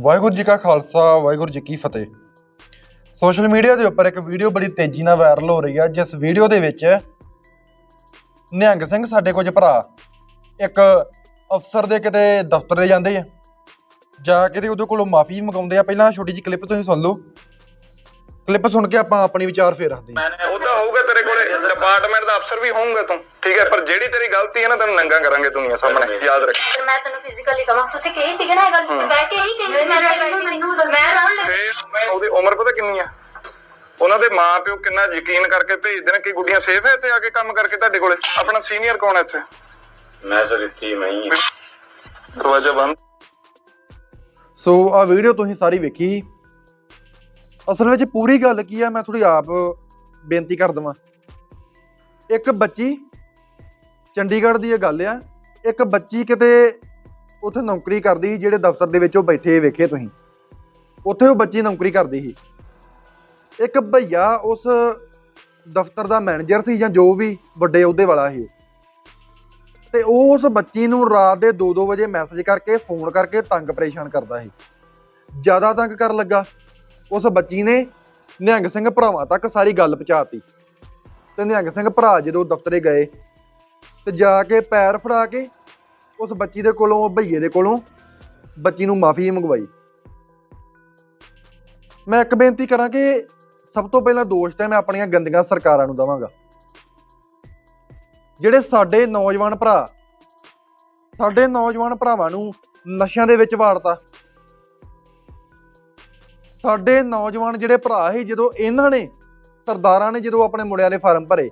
ਵਾਹਿਗੁਰੂ ਜੀ ਕਾ ਖਾਲਸਾ, ਵਾਹਿਗੁਰੂ ਜੀ ਕੀ ਫਤਿਹ। Social media ਦੇ ਉੱਪਰ ਇੱਕ ਵੀਡੀਓ ਬੜੀ ਤੇਜ਼ੀ ਨਾਲ ਵਾਇਰਲ ਹੋ ਰਹੀ ਹੈ ਜਿਸ ਵੀਡੀਓ ਦੇ ਵਿੱਚ ਨਿਹੰਗ ਸਿੰਘ ਸਾਡੇ ਕੁਝ ਭਰਾ ਇੱਕ ਅਫਸਰ ਦੇ ਕਿਤੇ ਦਫ਼ਤਰ ਦੇ ਜਾਂਦੇ ਆ, ਜਾ ਕੇ ਤੇ ਉਹਦੇ ਕੋਲੋਂ ਮਾਫੀ ਮੰਗਾਉਂਦੇ ਆ। ਪਹਿਲਾਂ ਛੋਟੀ ਜਿਹੀ ਕਲਿੱਪ ਤੁਸੀਂ ਸੁਣ ਲਓ। ਕਲਿੱਪ ਸੁਣ ਕੇ ਆਪਾਂ ਆਪਣੀ ਵਿਚਾਰ ਫੇਰ ਰੱਖਦੇ ਹਾਂ। ਉਹ ਤਾਂ ਹੋਊਗਾ ਤੇਰੇ ਕੋਲੇ ਡਿਪਾਰਟਮੈਂਟ ਦਾ ਅਫਸਰ ਵੀ ਹੋਊਗਾ ਤੂੰ। ਠੀਕ ਹੈ ਪਰ ਜਿਹੜੀ ਤੇਰੀ ਗਲਤੀ ਹੈ ਨਾ ਤੈਨੂੰ ਨੰਗਾ ਕਰਾਂਗੇ ਦੁਨੀਆ ਸਾਹਮਣੇ ਯਾਦ ਰੱਖ। ਫਿਰ ਮੈਂ ਤੈਨੂੰ ਫਿਜ਼ੀਕਲੀ ਕਹਾਂ ਤੁਸੀਂ ਕਹੀ ਸੀਗੇ ਨਾ ਇਹ ਗੱਲ ਬੈਠ ਕੇ ਹੀ ਕਹੀ ਸੀ ਮੈਂ ਮੈਨੂੰ ਮੈਨੂੰ ਮੈਂ ਨਾਲ ਲੈ ਫੇਰ ਉਹਦੀ ਉਮਰ ਪਤਾ ਕਿੰਨੀ ਆ? ਉਹਨਾਂ ਦੇ ਮਾਪਿਓ ਕਿੰਨਾ ਯਕੀਨ ਕਰਕੇ ਭੇਜਦੇ ਨੇ ਕਿ ਗੁੱਡੀਆਂ ਸੇਫ ਹੈ ਇੱਥੇ ਆ ਕੇ ਕੰਮ ਕਰਕੇ ਤੁਹਾਡੇ ਕੋਲੇ? ਆਪਣਾ ਸੀਨੀਅਰ ਕੌਣ ਹੈ ਇੱਥੇ? ਮੈਂ ਤਾਂ ਇੱਥੇ ਮੈਂ ਹੀ ਹਾਂ। ਦਰਵਾਜ਼ਾ ਬੰਦ। ਸੋ ਆ ਵੀਡੀਓ ਤੁਸੀਂ ਸਾਰੀ ਵੇਖੀ ਸੀ। ਅਸਲ ਵਿੱਚ ਪੂਰੀ ਗੱਲ ਕੀ ਆ, ਮੈਂ ਥੋੜੀ ਆਪ ਬੇਨਤੀ ਕਰ ਦਵਾਂ। ਇੱਕ ਬੱਚੀ, ਚੰਡੀਗੜ੍ਹ ਦੀ ਇਹ ਗੱਲ ਆ, ਇੱਕ ਬੱਚੀ ਕਿਤੇ ਉੱਥੇ ਨੌਕਰੀ ਕਰਦੀ ਸੀ, ਜਿਹੜੇ ਦਫ਼ਤਰ ਦੇ ਵਿੱਚ ਉਹ ਬੈਠੇ ਵੇਖੇ ਤੁਸੀਂ। ਉੱਥੇ ਉਹ ਬੱਚੀ ਨੌਕਰੀ ਕਰਦੀ ਸੀ। ਇੱਕ ਭਈਆ ਉਸ ਦਫ਼ਤਰ ਦਾ ਮੈਨੇਜਰ ਸੀ ਜਾਂ ਜੋ ਵੀ ਵੱਡੇ ਅਹੁਦੇ ਵਾਲਾ ਸੀ। ਤੇ ਉਹ ਉਸ ਬੱਚੀ ਨੂੰ ਰਾਤ ਦੇ 2-2 ਵਜੇ ਮੈਸੇਜ ਕਰਕੇ, ਫੋਨ ਕਰਕੇ ਤੰਗ ਪਰੇਸ਼ਾਨ ਕਰਦਾ ਸੀ। ਜ਼ਿਆਦਾ ਤੰਗ ਕਰਨ ਲੱਗਾ। ਉਸ ਬੱਚੀ ਨੇ ਨਿਹੰਗ ਸਿੰਘ ਭਰਾਵਾਂ ਤੱਕ ਸਾਰੀ ਗੱਲ ਪਹੁੰਚਾਤੀ। ਤੇ ਨਿਹੰਗ ਸਿੰਘ ਭਰਾ ਜਦੋਂ ਦਫ਼ਤਰੇ ਗਏ ਤੇ ਜਾ ਕੇ ਪੈਰ ਫੜਾ ਕੇ ਉਸ ਬੱਚੀ ਦੇ ਕੋਲੋਂ ਉਹ ਭਈਏ ਦੇ ਕੋਲੋਂ ਬੱਚੀ ਨੂੰ ਮਾਫੀ ਮੰਗਵਾਈ। ਮੈਂ ਇੱਕ ਬੇਨਤੀ ਕਰਾਂ ਕਿ ਸਭ ਤੋਂ ਪਹਿਲਾਂ ਦੋਸ਼ ਤਾਂ ਮੈਂ ਆਪਣੀਆਂ ਗੰਦੀਆਂ ਸਰਕਾਰਾਂ ਨੂੰ ਦਵਾਂਗਾ। ਜਿਹੜੇ ਸਾਡੇ ਨੌਜਵਾਨ ਭਰਾ, ਸਾਡੇ ਨੌਜਵਾਨ ਭਰਾਵਾਂ ਨੂੰ ਨਸ਼ਿਆਂ ਦੇ ਵਿੱਚ ਵਾੜਤਾ ਸਾਡੇ ਨੌਜਵਾਨ ਜਿਹੜੇ ਭਰਾ ਸੀ, ਜਦੋਂ ਇਹਨਾਂ ਨੇ ਸਰਦਾਰਾਂ ਨੇ ਜਦੋਂ ਆਪਣੇ ਮੁੰਡਿਆਂ ਦੇ ਫਾਰਮ ਭਰੇ,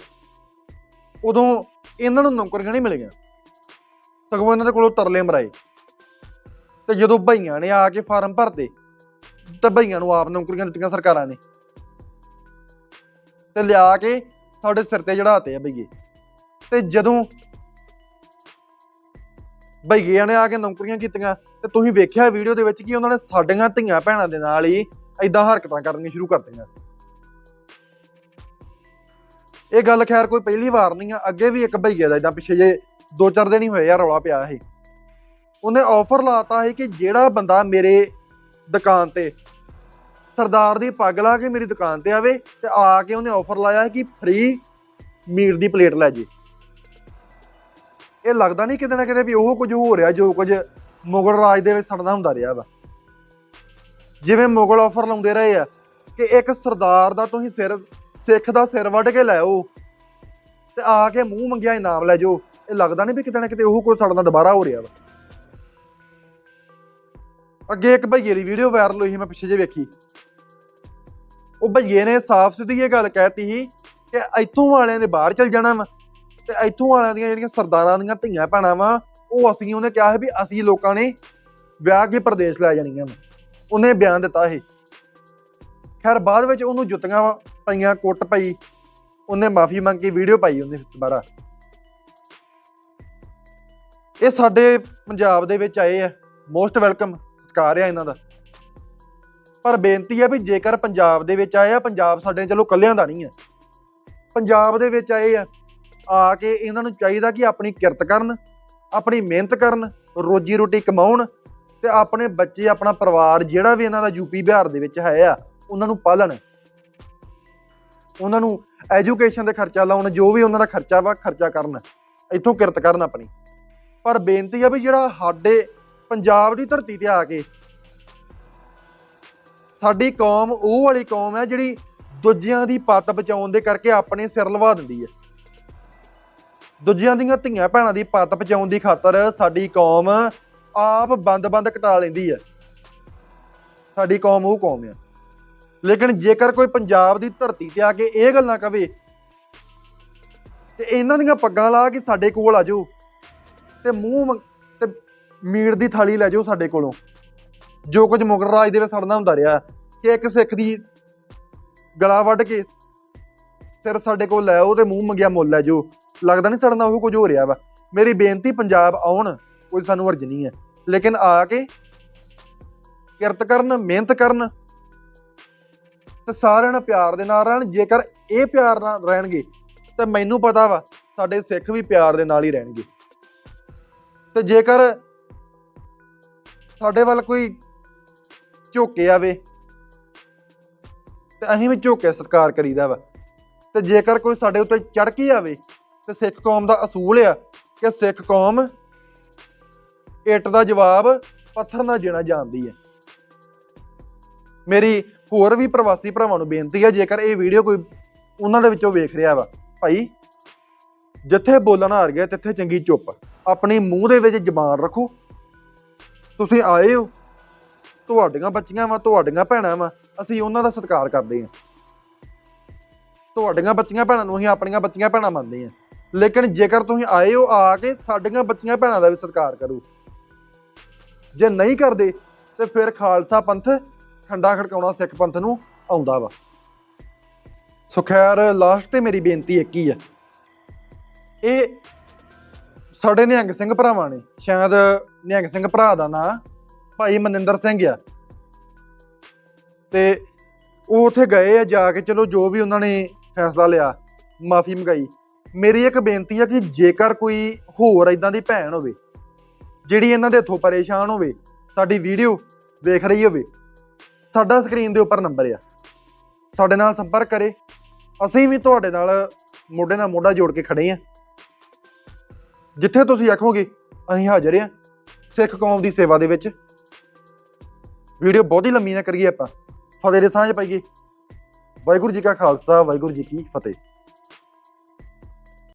ਉਦੋਂ ਇਹਨਾਂ ਨੂੰ ਨੌਕਰੀਆਂ ਨਹੀਂ ਮਿਲੀਆਂ। ਸਗੋਂ ਇਹਨਾਂ ਦੇ ਕੋਲੋਂ ਤਰਲੇ ਮਰਾਏ। ਤੇ ਜਦੋਂ ਭਈਆਂ ਨੇ ਆ ਕੇ ਫਾਰਮ ਭਰਦੇ, ਤਾਂ ਭਈਆਂ ਨੂੰ ਆਪ ਨੌਕਰੀਆਂ ਦਿੱਤੀਆਂ ਸਰਕਾਰਾਂ ਨੇ। ਤੇ ਲਿਆ ਕੇ ਸਾਡੇ ਸਿਰ ਤੇ ਚੜਾਤੇ ਆ ਭਈਏ ਤੇ ਜਦੋਂ ਭਈਆਂ ਨੇ ਆ ਕੇ ਨੌਕਰੀਆਂ ਕੀਤੀਆਂ ਤੇ ਤੁਸੀਂ ਵੇਖਿਆ ਵੀਡੀਓ ਦੇ ਵਿੱਚ ਕਿ ਉਹਨਾਂ ਨੇ ਸਾਡੀਆਂ ਧੀਆਂ ਭੈਣਾਂ ਦੇ ਨਾਲ ਹੀ ਐਦਾਂ ਹਰਕਤਾਂ ਕਰਨੀਆਂ ਸ਼ੁਰੂ ਕਰ ਦਿੱਤੀਆਂ। ਇਹ ਗੱਲ ਖੈਰ ਕੋਈ ਪਹਿਲੀ ਵਾਰ ਨਹੀਂ ਆ, ਅੱਗੇ ਵੀ ਇੱਕ ਭਈਏ ਦਾ ਇਦਾਂ ਪਿੱਛੇ ਜੇ ਦੋ ਚਾਰ ਦਿਨ ਹੀ ਹੋਏ ਆ ਰੌਲਾ ਪਿਆ ਸੀ ਉਹਨੇ ਆਫਰ ਲਾਤਾ ਸੀ ਕਿ ਜਿਹੜਾ ਬੰਦਾ ਮੇਰੇ ਦੁਕਾਨ ਤੇ ਸਰਦਾਰ ਦੀ ਪੱਗ ਲਾ ਕੇ ਮੇਰੀ ਦੁਕਾਨ ਤੇ ਆਵੇ ਤੇ ਆ ਕੇ ਉਹਨੇ ਆਫਰ ਲਾਇਆ ਕਿ ਫ੍ਰੀ ਮੀਟ ਦੀ ਪਲੇਟ ਲੈ ਜੇ। ਇਹ ਲੱਗਦਾ ਨਹੀਂ ਕਿਤੇ ਨਾ ਕਿਤੇ ਵੀ ਉਹ ਕੁਝ ਹੋ ਰਿਹਾ ਜੋ ਕੁਝ ਮੁਗਲ ਰਾਜ ਦੇ ਵਿੱਚ ਸੜਦਾ ਹੁੰਦਾ ਰਿਹਾ ਵਾ। ਜਿਵੇਂ ਮੁਗਲ ਆਫਰ ਲਾਉਂਦੇ ਰਹੇ ਆ ਕਿ ਇੱਕ ਸਰਦਾਰ ਦਾ ਤੁਸੀਂ ਸਿਰ, ਸਿੱਖ ਦਾ ਸਿਰ ਵੱਢ ਕੇ ਲੈ ਆਓ ਤੇ ਆ ਕੇ ਮੂੰਹ ਮੰਗਿਆ ਇਨਾਮ ਲੈ ਜਾਓ, ਇਹ ਲੱਗਦਾ ਨਹੀਂ ਵੀ ਕਿਤੇ ਨਾ ਕਿਤੇ ਉਹ ਕੁਝ ਸੜਨਾ ਦੁਬਾਰਾ ਹੋ ਰਿਹਾ ਵਾ। ਅੱਗੇ ਇੱਕ ਭਈਏ ਦੀ ਵੀਡੀਓ ਵਾਇਰਲ ਹੋਈ ਸੀ, ਮੈਂ ਪਿੱਛੇ ਜੇ ਵੇਖੀ। ਉਹ ਭਈਏ ਨੇ ਸਾਫ਼ ਸਿੱਧੀ ਇਹ ਗੱਲ ਕਹਿਤੀ ਸੀ ਕਿ ਇੱਥੋਂ ਵਾਲਿਆਂ ਨੇ ਬਾਹਰ ਚਲ ਜਾਣਾ ਵਾ। ਤੇ ਇੱਥੋਂ ਵਾਲਿਆਂ ਦੀਆਂ ਜਿਹੜੀਆਂ ਸਰਦਾਰਾਂ ਦੀਆਂ ਧੀਆਂ ਭੈਣਾਂ ਵਾ, ਉਹ ਅਸੀਂ ਉਹਨੇ ਕਿਹਾ ਹੈ ਵੀ ਅਸੀਂ ਲੋਕਾਂ ਨੇ ਵਿਆਹ ਕੇ ਪ੍ਰਦੇਸ਼ ਲੈ ਜਾਣੀਆਂ ਵਾ। ਉਹਨੇ ਬਿਆਨ ਦਿੱਤਾ ਇਹ ਖੈਰ, ਬਾਅਦ ਵਿੱਚ ਉਹਨੂੰ ਜੁੱਤੀਆਂ ਪਈਆਂ, ਕੁੱਟ ਪਈ। ਉਹਨੇ ਮਾਫੀ ਮੰਗ ਕੇ ਵੀਡੀਓ ਪਾਈ ਉਹਨੇ ਦੁਬਾਰਾ। ਇਹ ਸਾਡੇ ਪੰਜਾਬ ਦੇ ਵਿੱਚ ਆਏ ਆ। ਮੋਸਟ ਵੈਲਕਮ ਸਤਿਕਾਰ ਆ ਇਹਨਾਂ ਦਾ। ਪਰ ਬੇਨਤੀ ਹੈ ਵੀ ਜੇਕਰ ਪੰਜਾਬ ਦੇ ਵਿੱਚ ਆਏ ਆ, ਪੰਜਾਬ ਸਾਡੇ, ਚਲੋ ਕੱਲਿਆਂ ਦਾ ਨਹੀਂ ਹੈ ਪੰਜਾਬ ਦੇ ਵਿੱਚ ਆਏ ਆ ਆ ਕੇ ਇਹਨਾਂ ਨੂੰ ਚਾਹੀਦਾ ਕਿ ਆਪਣੀ ਕਿਰਤ ਕਰਨ, ਆਪਣੀ ਮਿਹਨਤ ਕਰਨ, ਰੋਜੀ ਰੋਟੀ ਕਮਾਉਣ ਤੇ ਆਪਣੇ ਬੱਚੇ, ਆਪਣਾ ਪਰਿਵਾਰ ਜਿਹੜਾ ਵੀ ਇਹਨਾਂ ਦਾ ਯੂਪੀ ਬਿਹਾਰ ਦੇ ਵਿੱਚ ਹੈ ਆ, ਉਹਨਾਂ ਨੂੰ ਪਾਲਣ। ਉਹਨਾਂ ਨੂੰ ਐਜੂਕੇਸ਼ਨ ਦੇ ਖਰਚਾ ਲਾਉਣ, ਜੋ ਵੀ ਉਹਨਾਂ ਦਾ ਖਰਚਾ ਵਾ, ਖਰਚਾ ਕਰਨ, ਇੱਥੋਂ ਕਿਰਤ ਕਰਨ ਆਪਣੀ। ਪਰ ਬੇਨਤੀ ਆ ਵੀ ਜਿਹੜਾ ਸਾਡੇ ਪੰਜਾਬ ਦੀ ਧਰਤੀ ਤੇ ਆ ਕੇ ਸਾਡੀ ਕੌਮ, ਉਹ ਵਾਲੀ ਕੌਮ ਹੈ ਜਿਹੜੀ ਦੂਜਿਆਂ ਦੀ ਪੱਤ ਬਚਾਉਣ ਦੇ ਕਰਕੇ ਆਪਣੇ ਸਿਰ ਲਵਾ ਦਿੰਦੀ ਹੈ ਦੂਜਿਆਂ ਦੀਆਂ ਧੀਆਂ ਭੈਣਾਂ ਦੀ ਪੱਤ ਬਚਾਉਣ ਦੀ ਖਾਤਰ ਸਾਡੀ ਕੌਮ ਆਪ ਬੰਦ-ਬੰਦ ਕਟਾ ਲੈਂਦੀ ਹੈ। ਸਾਡੀ ਕੌਮ ਉਹ ਕੌਮ ਹੈ। ਲੇਕਿਨ ਜੇਕਰ ਕੋਈ ਪੰਜਾਬ ਦੀ ਧਰਤੀ ਤੇ ਆ ਕੇ ਇਹ ਗੱਲਾਂ ਕਵੇ ਤੇ ਇਹਨਾਂ ਦੀਆਂ ਪੱਗਾਂ ਲਾ ਕੇ ਸਾਡੇ ਕੋਲ ਆ ਜਾਓ ਤੇ ਮੂੰਹ ਤੇ ਮੀਟ ਦੀ ਥਾਲੀ ਲੈ ਜਾਓ ਸਾਡੇ ਕੋਲੋਂ। ਜੋ ਕੁਝ ਮੁਗਲ ਰਾਜ ਦੇ ਵਿੱਚ ਸੜਨਾ ਹੁੰਦਾ ਰਿਹਾ, ਕਿ ਇੱਕ ਸਿੱਖ ਦੀ ਗਲਾ ਵੱਢ ਕੇ ਸਿਰ ਸਾਡੇ ਕੋਲ ਲੈ ਆਓ ਤੇ ਮੂੰਹ ਮੰਗਿਆ ਮੁੱਲ ਲੈ ਜਾਓ। ਲੱਗਦਾ ਨਹੀਂ ਸੜਨਾ, ਉਹ ਕੁਝ ਹੋ ਰਿਹਾ ਵਾ। ਮੇਰੀ ਬੇਨਤੀ, ਪੰਜਾਬ ਆਉਣ, ਕੋਈ ਸਾਨੂੰ ਅਰਜ਼ ਨਹੀਂ ਹੈ। ਲੇਕਿਨ ਆ ਕੇ ਕਿਰਤ ਕਰਨ, ਮਿਹਨਤ ਕਰਨ, ਤੇ ਸਾਰਿਆਂ ਨਾਲ ਪਿਆਰ ਦੇ ਨਾਲ ਰਹਿਣ। ਜੇਕਰ ਇਹ ਪਿਆਰ ਨਾਲ ਰਹਿਣਗੇ, ਤੇ ਮੈਨੂੰ ਪਤਾ ਵਾ, ਸਾਡੇ ਸਿੱਖ ਵੀ ਪਿਆਰ ਦੇ ਨਾਲ ਹੀ ਰਹਿਣਗੇ। ਤੇ ਜੇਕਰ ਸਾਡੇ ਵੱਲ ਕੋਈ ਝੋਕੇ ਆਵੇ, ਤੇ ਅਸੀਂ ਵੀ ਝੋਕੇ ਸਤਿਕਾਰ ਕਰੀਦਾ ਵਾ। ਤੇ ਜੇਕਰ ਕੋਈ ਸਾਡੇ ਉੱਤੇ ਚੜ ਕੇ ਆਵੇ ਤੇ ਸਿੱਖ ਕੌਮ ਦਾ ਅਸੂਲ ਆ ਕਿ ਸਿੱਖ ਕੌਮ ਇੱਟ ਦਾ ਜਵਾਬ, ਪੱਥਰ ਨਾਲ ਦੇਣਾ ਜਾਣਦੀ ਹੈ। ਮੇਰੀ ਹੋਰ ਵੀ ਪ੍ਰਵਾਸੀ ਭਰਾਵਾਂ ਨੂੰ ਬੇਨਤੀ ਹੈ ਜੇਕਰ ਇਹ ਵੀਡੀਓ ਕੋਈ ਉਹਨਾਂ ਦੇ ਵਿੱਚੋਂ ਵੇਖ ਰਿਹਾ ਵਾ, ਭਾਈ, ਜਿੱਥੇ ਬੋਲਣ ਹਾਰ ਗਿਆ, ਤਿੱਥੇ ਚੰਗੀ ਚੁੱਪ। ਆਪਣੀ ਮੂੰਹ ਦੇ ਵਿੱਚ ਜ਼ਬਾਨ ਰੱਖੋ। ਤੁਸੀਂ ਆਏ ਹੋ, ਤੁਹਾਡੀਆਂ ਬੱਚੀਆਂ ਵਾ, ਤੁਹਾਡੀਆਂ ਭੈਣਾਂ ਵਾ, ਅਸੀਂ ਉਹਨਾਂ ਦਾ ਸਤਿਕਾਰ ਕਰਦੇ ਹਾਂ। ਤੁਹਾਡੀਆਂ ਬੱਚੀਆਂ ਭੈਣਾਂ ਨੂੰ ਅਸੀਂ ਆਪਣੀਆਂ ਬੱਚੀਆਂ ਭੈਣਾਂ ਮੰਨਦੇ ਹਾਂ। ਲੇਕਿਨ ਜੇਕਰ ਤੁਸੀਂ ਆਏ ਹੋ ਆ ਕੇ, ਸਾਡੀਆਂ ਬੱਚੀਆਂ ਭੈਣਾਂ ਦਾ ਵੀ ਸਤਿਕਾਰ ਕਰੋ। ਜੇ ਨਹੀਂ ਕਰਦੇ, ਤੇ ਫਿਰ ਖਾਲਸਾ ਪੰਥ ਖੰਡਾ ਖੜਕਾਉਣਾ ਸਿੱਖ ਪੰਥ ਨੂੰ ਆਉਂਦਾ ਵਾ। ਸੋ ਖੈਰ, ਲਾਸਟ ਤੇ ਮੇਰੀ ਬੇਨਤੀ ਇੱਕ ਹੀ ਹੈ ਇਹ ਸਾਡੇ ਨਿਹੰਗ ਸਿੰਘ ਭਰਾਵਾਂ ਨੇ, ਸ਼ਾਇਦ ਨਿਹੰਗ ਸਿੰਘ ਭਰਾ ਦਾ ਨਾਂ ਭਾਈ ਮਨਿੰਦਰ ਸਿੰਘ ਆ। ਤੇ ਉਹ ਉੱਥੇ ਗਏ ਆ ਜਾ ਕੇ, ਚਲੋ ਜੋ ਵੀ ਉਹਨਾਂ ਨੇ ਫੈਸਲਾ ਲਿਆ, ਮਾਫੀ ਮੰਗਾਈ। ਮੇਰੀ ਇੱਕ ਬੇਨਤੀ ਹੈ ਕਿ ਜੇਕਰ ਕੋਈ ਹੋਰ ਇਦਾਂ ਦੀ ਭੈਣ ਹੋਵੇ, ਜਿਹੜੀ ਇਹਨਾਂ ਦੇ ਹੱਥੋਂ ਪਰੇਸ਼ਾਨ ਹੋਵੇ, ਸਾਡੀ ਵੀਡੀਓ ਵੇਖ ਰਹੀ ਹੋਵੇ, ਸਾਡਾ ਸਕਰੀਨ ਦੇ ਉੱਪਰ ਨੰਬਰ ਆ। ਸਾਡੇ ਨਾਲ ਸੰਪਰਕ ਕਰੇ। ਅਸੀਂ ਵੀ ਤੁਹਾਡੇ ਨਾਲ ਮੋਢੇ ਨਾਲ ਮੋਢਾ ਜੋੜ ਕੇ ਖੜੇ ਆ। ਜਿੱਥੇ ਤੁਸੀਂ ਆਖੋਗੇ, ਅਸੀਂ ਹਾਜ਼ਰ ਆ ਸਿੱਖ ਕੌਮ ਦੀ ਸੇਵਾ ਦੇ ਵਿੱਚ। ਵੀਡੀਓ ਬਹੁਤੀ ਲੰਮੀ ਨਾ ਕਰੀਏ ਆਪਾਂ। ਫਤਿਹ ਦੇ ਸਾਂਝ ਪਾਈਏ। ਵਾਹਿਗੁਰੂ ਜੀ ਕਾ ਖਾਲਸਾ, ਵਾਹਿਗੁਰੂ ਜੀ ਕੀ ਫਤਿਹ।